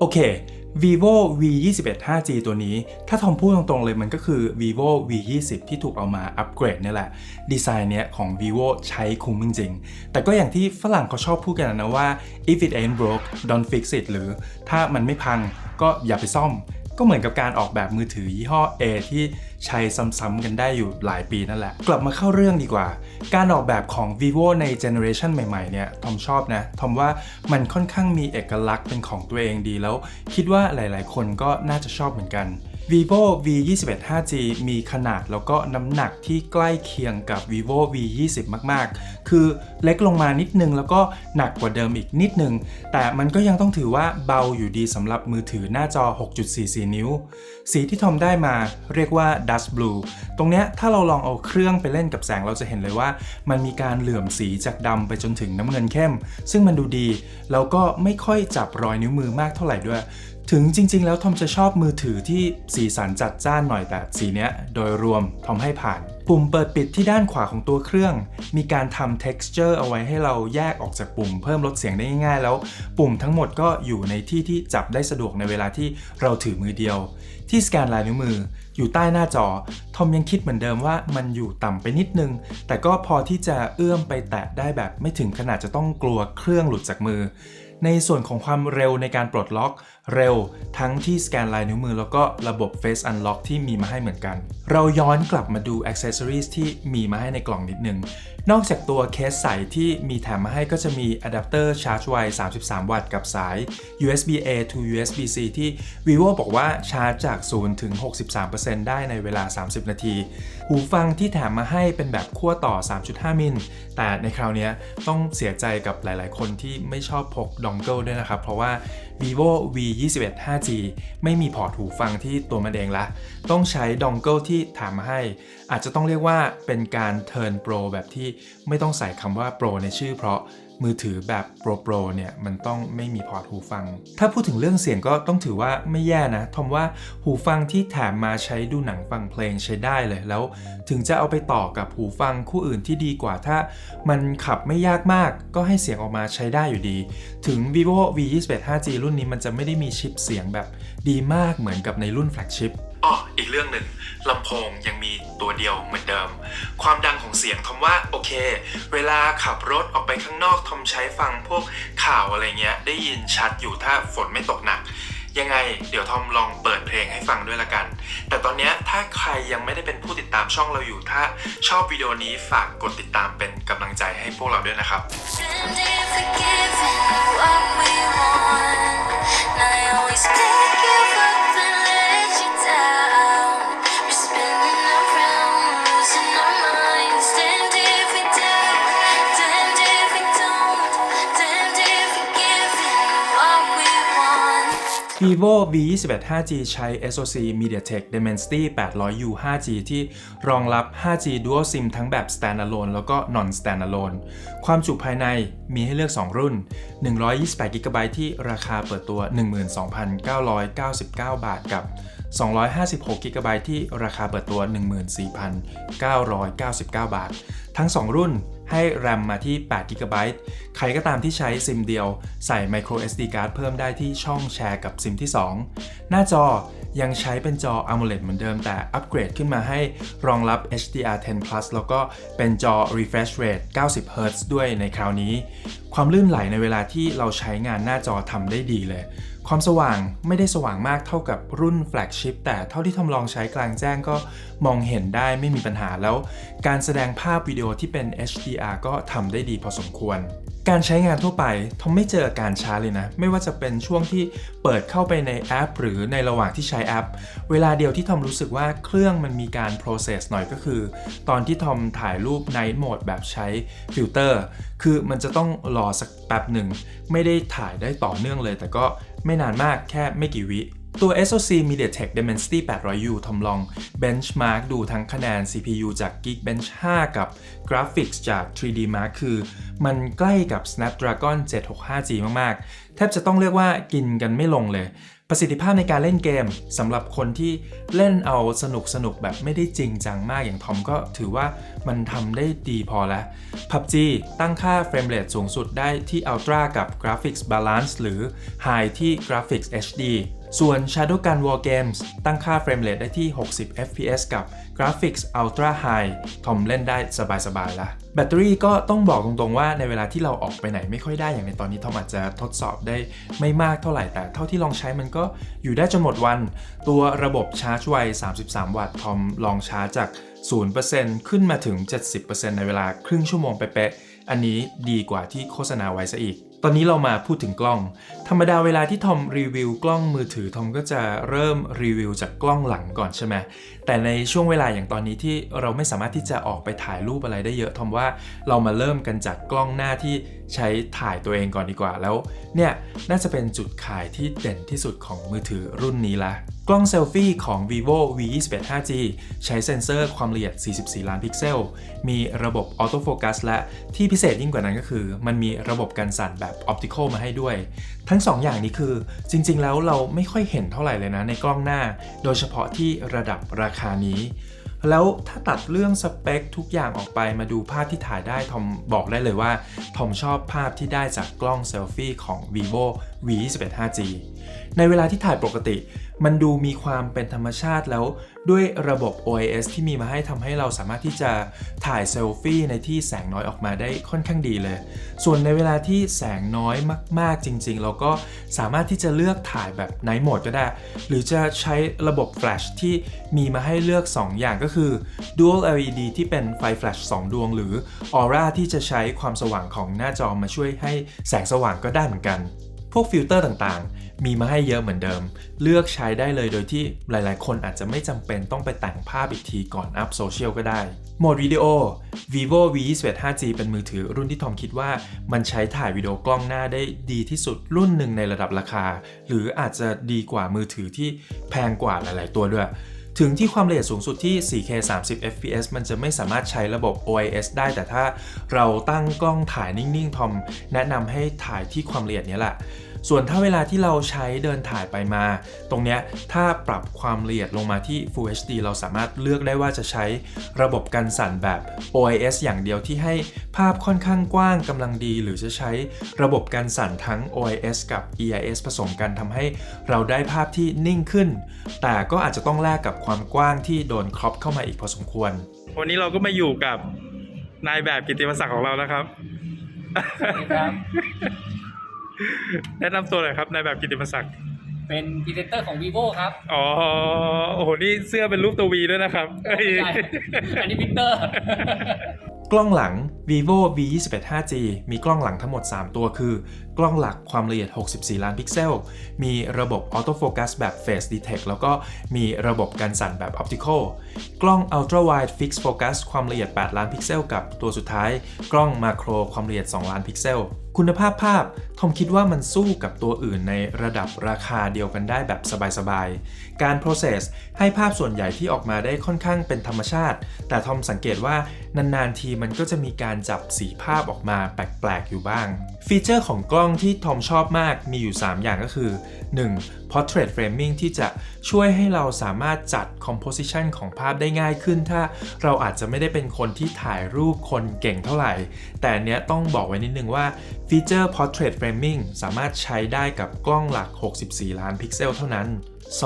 โอเค vivo v 2 1 5g ตัวนี้ ถ้าทอมพูดตรงๆเลยมันก็คือ vivo v 2 0ที่ถูกเอามาอัปเกรดเนี่ยแหละ ดีไซน์เนี้ยของ vivo ใช้คุ้มจริงๆ แต่ก็อย่างที่ฝรั่งเขาชอบพูดกันนะว่า if it ain't broke don't fix it หรือถ้ามันไม่พังก็อย่าไปซ่อม ก็เหมือนกับการออกแบบมือถือยี่ห้อ A ที่ใช้ซ้ำๆกันได้อยู่หลายปีนั่นแหละ กลับมาเข้าเรื่องดีกว่า การออกแบบของ vivo ในเจเนอเรชันใหม่ๆเนี่ยทอมชอบนะทอมว่ามันค่อนข้างมีเอกลักษณ์เป็นของตัวเองดีแล้ว คิดว่าหลายๆ คนก็น่าจะชอบเหมือนกัน vivo v 2 1 5g มีขนาดแล้วก็น้ำหนักที่ใกล้เคียงกับ vivo v 2 0มาก ๆ คือเล็กลงมานิดนึงแล้วก็หนักกว่าเดิมอีกนิดนึง แต่มันก็ยังต้องถือว่าเบาอยู่ดีสำหรับมือถือหน้าจอ 6.44 นิ้ว สีที่ทอมได้มาเรียกว่า dust blue ตรงเนี้ยถ้าเราลองเอาเครื่องไปเล่นกับแสงเราจะเห็นเลยว่า มันมีการเหลื่อมสีจากดำไปจนถึงน้ำเงินเข้ม ซึ่งมันดูดีแล้วก็ไม่ค่อยจับรอยนิ้วมือมากเท่าไหร่ด้วย ถึงจริง ๆ แล้วทอมจะชอบมือถือที่สีสันจัดจ้านหน่อยแต่สีเนี้ย โดยรวมทอมให้ผ่าน ปุ่มเปิดปิดที่ด้านขวาของตัวเครื่อง มีการทำ texture เอาไว้ให้เราแยกออกจากปุ่มเพิ่มลดเสียงได้ง่ายๆ แล้ว ปุ่มทั้งหมดก็อยู่ในที่ที่จับได้สะดวกในเวลาที่เราถือมือเดียว ที่สแกนลายนิ้วมือ อยู่ใต้หน้าจอ ทอมยังคิดเหมือนเดิมว่ามันอยู่ต่ำไปนิดนึง แต่ก็พอที่จะเอื้อมไปแตะได้แบบไม่ถึงขนาดจะต้องกลัวเครื่องหลุดจากมือ ในส่วนของความเร็วในการปลดล็อก เร็วทั้งที่สแกนลายนิ้วมือแล้วก็ระบบ Face Unlock ที่มีมาให้เหมือนกัน เราย้อนกลับมาดู Accessories ที่มีมาให้ในกล่องนิดนึง นอกจากตัวเคสใสที่มีแถมมาให้ก็จะมีอะแดปเตอร์ชาร์จไว 33 วัตต์กับสาย USB A to USB C ที่ vivo บอกว่าชาร์จจาก 0 ถึง 63%ได้ในเวลา 30 นาที หูฟังที่แถมมาให้เป็นแบบขั้วต่อ 3.5 มิล แต่ในคราวนี้ต้องเสียใจกับหลาย ๆ คนที่ไม่ชอบพกดองเกิลด้วยนะครับ เพราะว่า vivo v 2 1 5g ไม่มีพอร์ตหูฟังที่ตัวมันเองละ ต้องใช้ดองเกิลที่ถามมาให้ อาจจะต้องเรียกว่าเป็นการ turn pro แบบที่ไม่ต้องใส่คำว่า pro ในชื่อเพราะ มือถือแบบ Pro Pro เนี่ยมันต้องไม่มีพอร์ตหูฟัง ถ้าพูดถึงเรื่องเสียงก็ต้องถือว่าไม่แย่นะทอมว่าหูฟังที่แถมมาใช้ดูหนังฟังเพลงใช้ได้เลย แล้วถึงจะเอาไปต่อกับหูฟังคู่อื่นที่ดีกว่าถ้า มันขับไม่ยากมากก็ให้เสียงออกมาใช้ได้อยู่ดี ถึง vivo v 2 1 5g รุ่นนี้มันจะไม่ได้มีชิปเสียงแบบดีมากเหมือนกับในรุ่นแฟลกชิพ อ๋ออีกเรื่องหนึ่งลำโพงยังมีตัวเดียวเหมือนเดิม ความดังของเสียงทอมว่าโอเค เวลาขับรถออกไปข้างนอกทอมใช้ฟังพวกข่าวอะไรเงี้ย ได้ยินชัดอยู่ถ้าฝนไม่ตกหนัก ยังไง เดี๋ยวทอมลองเปิดเพลงให้ฟังด้วยละกัน แต่ตอนนี้ถ้าใครยังไม่ได้เป็นผู้ติดตามช่องเราอยู่ ถ้าชอบวิดีโอนี้ฝากกดติดตามเป็นกำลังใจให้พวกเราด้วยนะครับ vivo v 2 1 5g ใช้ SoC MediaTek Dimensity 800U 5G ที่รองรับ 5G Dual SIM ทั้งแบบ Standalone แล้วก็ Non Standalone ความจุภายในมีให้เลือก 2 รุ่น 128GB ที่ราคาเปิดตัว 12,999 บาทกับ 256GB ที่ราคาเปิดตัว 14,999 บาท ทั้ง 2 รุ่น ให้ RAM มาที่ 8GB ใครก็ตามที่ใช้ซิมเดียวใส่ micro SD card เพิ่มได้ที่ช่องแชร์กับซิมที่ 2 หน้าจอยังใช้เป็นจอ AMOLED เหมือนเดิมแต่อัปเกรดขึ้นมาให้รองรับ HDR10 Plus แล้วก็เป็นจอ refresh rate 90 Hz ด้วยในคราวนี้ ความลื่นไหลในเวลาที่เราใช้งานหน้าจอทำได้ดีเลย ความสว่างไม่ได้สว่างมากเท่ากับรุ่นแฟลกชิพแต่เท่าที่ทำลองใช้กลางแจ้งก็มองเห็นได้ไม่มีปัญหาแล้ว การแสดงภาพวิดีโอที่เป็น HDR ก็ทำได้ดีพอสมควร การใช้งานทั่วไปทอมไม่เจออาการช้าเลยนะ ไม่ว่าจะเป็นช่วงที่เปิดเข้าไปในแอป หรือในระหว่างที่ใช้แอป เวลาเดียวที่ทอมรู้สึกว่าเครื่องมันมีการ process หน่อยก็คือ ตอนที่ทอมถ่ายรูป night mode แบบใช้ฟิลเตอร์คือมันจะต้องรอสักแป๊บหนึ่งไม่ได้ถ่ายได้ต่อเนื่องเลย แต่ก็ ไม่นานมากแค่ไม่กี่วิตัว SoC MediaTek Dimensity 800U ทำลอง benchmark ดูทั้งคะแนน CPU จาก Geekbench 5 กับ Graphics จาก 3D Mark คือมันใกล้กับ Snapdragon 765G มาก ๆ แทบจะต้องเรียกว่ากินกันไม่ลงเลย ประสิทธิภาพในการเล่นเกมสำหรับคนที่เล่นเอาสนุกสนุกแบบไม่ได้จริงจังมากอย่างทอมก็ถือว่ามันทำได้ดีพอแล้ว PUBG ตั้งค่าเฟรมเรทสูงสุดได้ที่ Ultra กับ Graphics Balance หรือ High ที่ Graphics HD ส่วน Shadowgun War Games ตั้งค่าเฟรมเรทได้ที่ 60 fps กับ Graphics Ultra High ทอมเล่นได้สบายๆละแบตเตอรี่ก็ต้องบอกตรงๆว่าในเวลาที่เราออกไปไหนไม่ค่อยได้อย่างในตอนนี้ทอมอาจจะทดสอบได้ไม่มากเท่าไหร่แต่เท่าที่ลองใช้มันก็อยู่ได้จนหมดวัน ตัวระบบชาร์จไว 33 วัตต์ทอมลองชาร์จจาก 0%ขึ้นมาถึง 70%ในเวลาครึ่งชั่วโมงเป๊ะๆอันนี้ดีกว่าที่โฆษณาไว้ซะอีก ตอนนี้เรามาพูดถึงกล้องธรรมดาเวลาที่ทอมรีวิวกล้องมือถือทอมก็จะเริ่มรีวิวจากกล้องหลังก่อนใช่ไหมแต่ในช่วงเวลาอย่างตอนนี้ที่เราไม่สามารถที่จะออกไปถ่ายรูปอะไรได้เยอะทอมว่าเรามาเริ่มกันจากกล้องหน้าที่ใช้ถ่ายตัวเองก่อนดีกว่าแล้วเนี่ยน่าจะเป็นจุดขายที่เด่นที่สุดของมือถือรุ่นนี้ละกล้องเซลฟี่ของ vivo v 2 1 5g ใช้เซ็นเซอร์ความละเอียด 44 ล้านพิกเซล มีระบบออโต้โฟกัสและที่พิเศษยิ่งกว่านั้นก็คือ มันมีระบบการสั่นแบบออปติคอลมาให้ด้วยทั้ง้ง2อย่างนี้คือจริงๆ แล้วเราไม่ค่อยเห็นเท่าไหร่เลยนะในกล้องหน้า โดยเฉพาะที่ระดับราคานี้ แล้วถ้าตัดเรื่องสเปคทุกอย่างออกไปมาดูภาพที่ถ่ายได้ทอมบอกได้เลยว่าทอมชอบภาพที่ได้จากกล้องเซลฟี่ของ vivo v 2 1 5g ในเวลาที่ถ่ายปกติ มันดูมีความเป็นธรรมชาติแล้วด้วยระบบ OIS ที่มีมาให้ทำให้เราสามารถที่จะถ่ายเซลฟี่ในที่แสงน้อยออกมาได้ค่อนข้างดีเลย ส่วนในเวลาที่แสงน้อยมาก ๆ จริง ๆ เราก็สามารถที่จะเลือกถ่ายแบบ Night Mode ก็ได้ หรือจะใช้ระบบ Flash ที่มีมาให้เลือก 2 อย่างก็คือ Dual LED ที่เป็นไฟ Flash 2ดวง หรือ Aura ที่จะใช้ความสว่างของหน้าจอมาช่วยให้แสงสว่างก็ได้เหมือนกัน พวกฟิลเตอร์ต่างๆ มีมาให้เยอะเหมือนเดิม เลือกใช้ได้เลยโดยที่หลายๆ คนอาจจะไม่จำเป็นต้องไปแต่งภาพอีกทีก่อนอัพโซเชียลก็ได้ โหมดวิดีโอ vivo v 2 5g เป็นมือถือรุ่นที่ทอมคิดว่า มันใช้ถ่ายวิดีโอกล้องหน้าได้ดีที่สุดรุ่นหนึ่งในระดับราคา หรืออาจจะดีกว่ามือถือที่แพงกว่าหลาย ๆ ตัวด้วย ถึงที่ความละเอียดสูงสุดที่ 4K 30 fps มันจะไม่สามารถใช้ระบบ OIS ได้ แต่ถ้าเราตั้งกล้องถ่ายนิ่งๆ ทอมแนะนำให้ถ่ายที่ความละเอียดนี้แหละ ส่วนถ้าเวลาที่เราใช้เดินถ่ายไปมา ตรงเนี้ยถ้าปรับความละเอียดลงมาที่ Full HD เราสามารถเลือกได้ว่าจะใช้ระบบกันสั่นแบบ OIS อย่างเดียวที่ให้ภาพค่อนข้างกว้างกำลังดี หรือจะใช้ระบบกันสั่นทั้ง OIS กับ EIS ผสมกันทำให้เราได้ภาพที่นิ่งขึ้น แต่ก็อาจจะต้องแลกกับความกว้างที่โดนครอปเข้ามาอีกพอสมควร วันนี้เราก็มาอยู่กับนายแบบกิติมศักดิ์ของเรานะครับ ครับ แนะนำตัวหน่อยครับนายแบบกิติมศักดิ์เป็นพรีเซนเตอร์ของ vivo ครับอ๋อโอ้โหนี่เสื้อเป็นรูปตัววีด้วยนะครับเอ้ยไม่ใช่อันนี้พิกเตอร์ กล้องหลัง vivo v 2 1 5g มีกล้องหลังทั้งหมด 3 ตัวคือ กล้องหลักความละเอียด 64 ล้านพิกเซล มีระบบออโต้โฟกัสแบบ Face Detect แล้วก็มีระบบการสั่นแบบ Optical กล้อง Ultra Wide Fixed Focus ความละเอียด 8 ล้านพิกเซล กับตัวสุดท้าย กล้องมาโครความละเอียด 2 ล้านพิกเซล คุณภาพภาพทอมคิดว่ามันสู้กับตัวอื่นในระดับราคาเดียวกันได้แบบสบายๆ การ process ให้ภาพส่วนใหญ่ที่ออกมาได้ค่อนข้างเป็นธรรมชาติ แต่ทอมสังเกตว่านานๆทีมันก็จะมีการจับสีภาพออกมาแปลกๆอยู่บ้าง ฟีเจอร์ของกล้องที่ทอมชอบมากมีอยู่ 3 อย่างก็คือ 1. portrait framing ที่จะช่วยให้เราสามารถจัด composition ของภาพได้ง่ายขึ้น ถ้าเราอาจจะไม่ได้เป็นคนที่ถ่ายรูปคนเก่งเท่าไหร่ แต่เนี้ยต้องบอกไว้นิดนึงว่าฟีเจอร์ portrait framing สามารถใช้ได้กับกล้องหลัก 64 ล้านพิกเซลเท่านั้น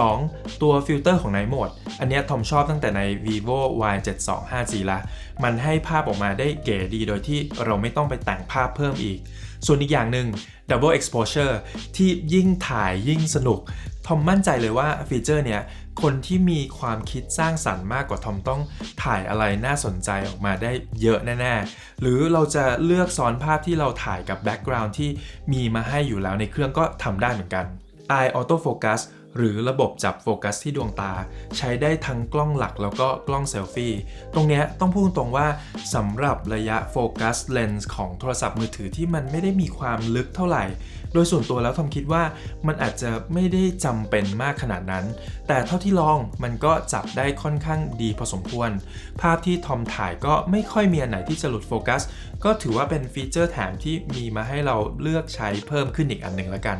2. ตัวฟิลเตอร์ของ Night Mode อันนี้ทอมชอบตั้งแต่ใน vivo y 7 2 5g ละ มันให้ภาพออกมาได้เก๋ดีโดยที่เราไม่ต้องไปแต่งภาพเพิ่มอีก ส่วนอีกอย่างหนึ่ง double exposure ที่ยิ่งถ่ายยิ่งสนุก ทอมมั่นใจเลยว่าฟีเจอร์เนี้ย คนที่มีความคิดสร้างสรรค์มากกว่าทอมต้องถ่ายอะไรน่าสนใจออกมาได้เยอะแน่ๆ หรือเราจะเลือกซ้อนภาพที่เราถ่ายกับแบ็กกราวน์ที่มีมาให้อยู่แล้วในเครื่องก็ทำได้เหมือนกัน Eye Auto Focus หรือระบบจับโฟกัสที่ดวงตา ใช้ได้ทั้งกล้องหลักแล้วก็กล้องเซลฟี่ ตรงนี้ต้องพูดตรงว่าสำหรับระยะโฟกัสเลนส์ของโทรศัพท์มือถือที่มันไม่ได้มีความลึกเท่าไหร่ โดยส่วนตัวแล้วทอมคิดว่ามันอาจจะไม่ได้จำเป็นมากขนาดนั้น แต่เท่าที่ลองมันก็จับได้ค่อนข้างดีพอสมควร ภาพที่ทอมถ่ายก็ไม่ค่อยมีอันไหนที่จะหลุดโฟกัส ก็ถือว่าเป็นฟีเจอร์แถมที่มีมาให้เราเลือกใช้เพิ่มขึ้นอีกอันหนึ่งละกัน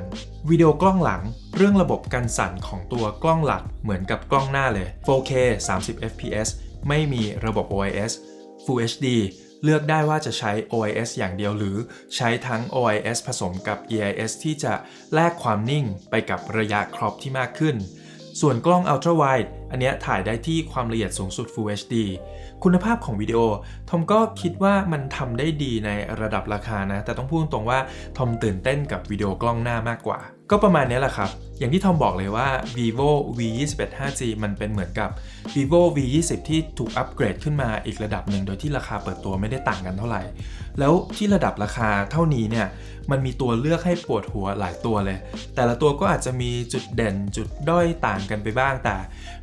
วิดีโอกล้องหลัง เรื่องระบบการสั่นของตัวกล้องหลักเหมือนกับกล้องหน้าเลย 4K 30 fps ไม่มีระบบ OIS Full HD เลือกได้ว่าจะใช้ OIS อย่างเดียวหรือใช้ทั้ง OIS ผสมกับ EIS ที่จะแลกความนิ่งไปกับระยะครอปที่มากขึ้น ส่วนกล้อง Ultra Wide อันนี้ถ่ายได้ที่ความละเอียดสูงสุด Full HD คุณภาพของวิดีโอ ทอมก็คิดว่ามันทำได้ดีในระดับราคานะ แต่ต้องพูดตรงๆว่า ทอมตื่นเต้นกับวิดีโอกล้องหน้ามากกว่า ก็ประมาณนี้แหละครับ อย่างที่ทอมบอกเลยว่า vivo v 2 1 5g มันเป็นเหมือนกับ vivo v 2 0ที่ถูกอัปเกรดขึ้นมาอีกระดับหนึ่ง โดยที่ราคาเปิดตัวไม่ได้ต่างกันเท่าไหร่ แล้วที่ระดับราคาเท่านี้เนี่ย มันมีตัวเลือกให้ปวดหัวหลายตัวเลย แต่ละตัวก็อาจจะมีจุดเด่นจุดด้อยต่างกันไปบ้างแต่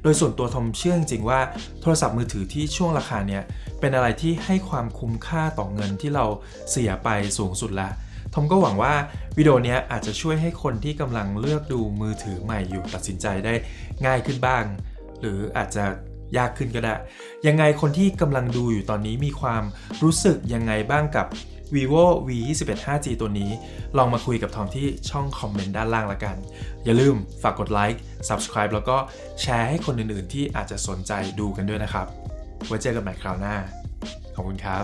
โดยส่วนตัวทอมเชื่อจริงๆว่าโทรศัพท์มือถือที่ช่วงราคาเนี่ยเป็นอะไรที่ให้ความคุ้มค่าต่อเงินที่เราเสียไปสูงสุดแล้ว ทอมก็หวังว่าวิดีโอนี้อาจจะช่วยให้คนที่กำลังเลือกดูมือถือใหม่อยู่ตัดสินใจได้ง่ายขึ้นบ้าง หรืออาจจะยากขึ้นก็ได้ ยังไงคนที่กำลังดูอยู่ตอนนี้มีความรู้สึกยังไงบ้างกับ vivo v 2 1 5g ตัวนี้ ลองมาคุยกับทอมที่ช่องคอมเมนต์ด้านล่างละกัน อย่าลืมฝากกดไลค์ subscribe แล้วก็แชร์ให้คนอื่นๆ ที่อาจจะสนใจดูกันด้วยนะครับ ไว้เจอกันใหม่คราวหน้า ขอบคุณครับ